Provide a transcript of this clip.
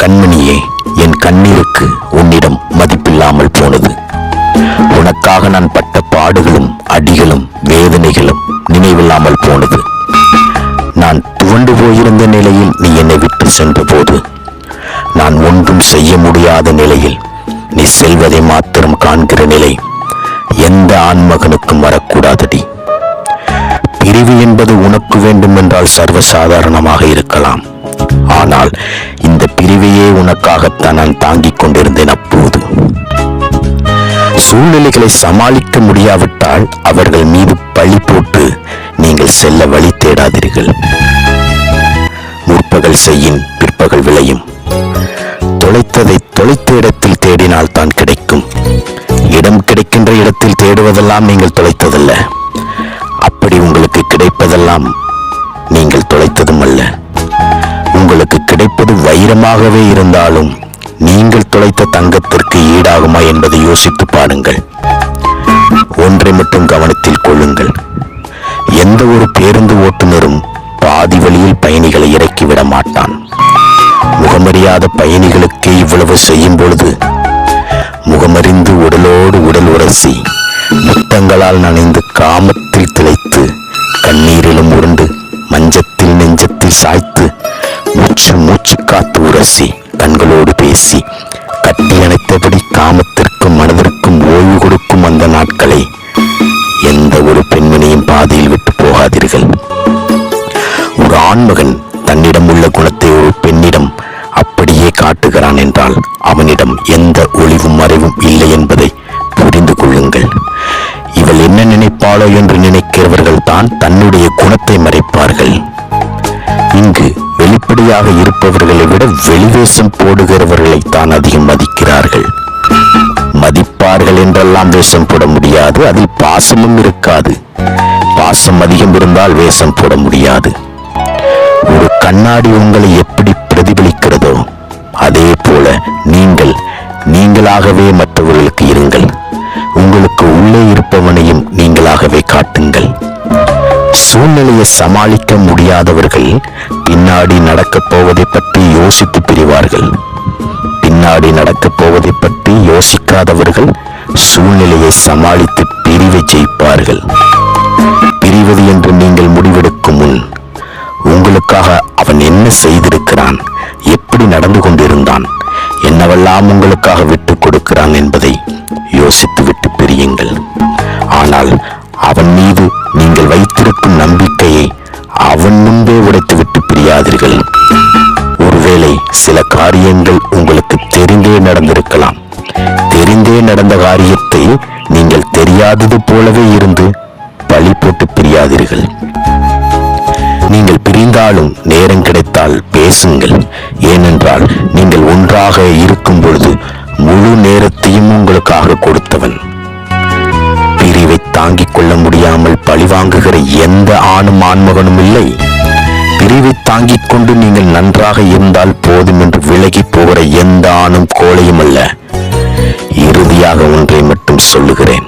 கண்மணியே என் கண்ணீருக்கு உன்னிடம் மதிப்பில்லாமல் போனது. உனக்காக நான் பட்ட பாடுகளும் அடிகளும் வேதனைகளும் நினைவில்லாமல் போனது. நான் துவண்டு போயிருந்த நிலையில் நீ என்னை விட்டு சென்றபோது நான் ஒன்றும் செய்ய முடியாத நிலையில் நீ செல்வதை மாத்திரம் காண்கிற நிலை எந்த ஆண்மகனுக்கும் வரக்கூடாதடி. பிரிவு என்பது உனக்கு வேண்டும் என்றால் சர்வசாதாரணமாக இருக்கலாம். ஆனால் இந்த பிரிவையே உனக்காகத்தான் நான் தாங்கிக் கொண்டிருந்தேன் அப்போது. சூழ்நிலைகளை சமாளிக்க முடியாவிட்டால் அவர்கள் மீது பழி போட்டு நீங்கள் செல்ல வழி தேடாதீர்கள். முற்பகல் செய்யின் பிற்பகல் விளையும். தொலைத்ததை தொலைத்த இடத்தில் தேடினால் தான் கிடைக்கும். இடம் கிடைக்கின்ற இடத்தில் தேடுவதெல்லாம் நீங்கள் தொலைத்ததல்ல. அப்படி உங்களுக்கு கிடைப்பதெல்லாம் கிடைப்பது இருந்தாலும் நீங்கள் தொலைத்த தங்கத்திற்கு ஈடாகுமா என்பதை யோசித்து பாருங்கள். ஒன்றை மட்டும் கவனத்தில் கொள்ளுங்கள். எந்த ஒரு பேருந்து ஓட்டுநரும் பாதி வழியில் பயணிகளை இறக்கிவிட மாட்டான். முகமறியாத பயணிகளுக்கே இவ்வளவு செய்யும் பொழுது முகமறிந்து உடலோடு உடல் உரசி முத்தங்களால் நனைந்து காமத்தில் திளைத்து கண்ணீரிலும் உருண்டு மஞ்சத்தில் நெஞ்சத்தில் சாய்த்து மூச்சு மூச்சு காத்து உரசி கண்களோடு பேசி கட்டி அணைத்தபடி காமத்திற்கும் மனதிற்கும் ஓய்வு கொடுக்கும் அந்த நாட்களை எந்த ஒரு பெண்மணியும் பாதையில் விட்டு போகாதீர்கள். ஒரு ஆண்மகன் தன்னிடம் உள்ள குணத்தை ஒரு பெண்ணிடம் அப்படியே காட்டுகிறான் என்றால் அவனிடம் எந்த ஒளிவும் மறைவும் இல்லை என்பதை புரிந்து கொள்ளுங்கள். இவள் என்ன நினைப்பாளோ என்று நினைக்கிறவர்கள் தான் தன்னுடைய குணத்தை மறைப்பார்கள். இங்கு வெளிப்படையாக இருப்பவர்கள் விட வெளிவேஷம் போடுகிறவர்களை தான் அதிகம் மதிக்கிறார்கள். மதிப்பார்கள் என்றெல்லாம் வேஷம் போட முடியாது அதில் பாசமும் இருக்காது. பாசம் அதிகம் இருந்தால் வேஷம் போட முடியாது. ஒரு கண்ணாடி உங்களை எப்படி பிரதிபலிக்கிறதோ அதே போல நீங்கள் நீங்களாகவே மற்றவர்களுக்கு இருங்கள். உங்களுக்கு உள்ளே இருப்பவனையும் நீங்களாகவே காட்டுங்கள். சூழ்நிலையை சமாளிக்க முடியாதவர்கள் பின்னாடி நடக்கப் போவதை பற்றி யோசித்து பிரிவார்கள். பின்னாடி நடக்கப் போவதை பற்றி யோசிக்காதவர்கள் சூழ்நிலையை சமாளித்து பிரிவை ஜெயிப்பார்கள். பிரிவது என்று நீங்கள் முடிவெடுக்கும் முன் உங்களுக்காக அவன் என்ன செய்திருக்கிறான்? எப்படி நடந்து கொண்டிருந்தான்? என்னவெல்லாம் உங்களுக்காக சில காரியங்கள் உங்களுக்கு தெரிந்தே நடந்திருக்கலாம். தெரிந்தே நடந்த காரியத்தை நீங்கள் தெரியாதது போலவே இருந்து பழி போட்டு பிரியாதீர்கள். நீங்கள் பிரிந்தாலும் நேரம் கிடைத்தால் பேசுங்கள். ஏனென்றால் நீங்கள் ஒன்றாக இருக்கும் பொழுது முழு நேரத்தையும் உங்களுக்காக கொடுத்தவன். பிரிவை தாங்கிக் கொள்ள முடியாமல் பழிவாங்குகிற எந்த ஆணும் ஆண்மகனும் இல்லை. பிரிவை தாங்கிக் கொண்டு நீங்கள் நன்றாக இருந்தால் போதும் என்று விலகி போகிற எந்த ஆணும் கோழையும் அல்ல. இறுதியாக ஒன்றை மட்டும் சொல்லுகிறேன்.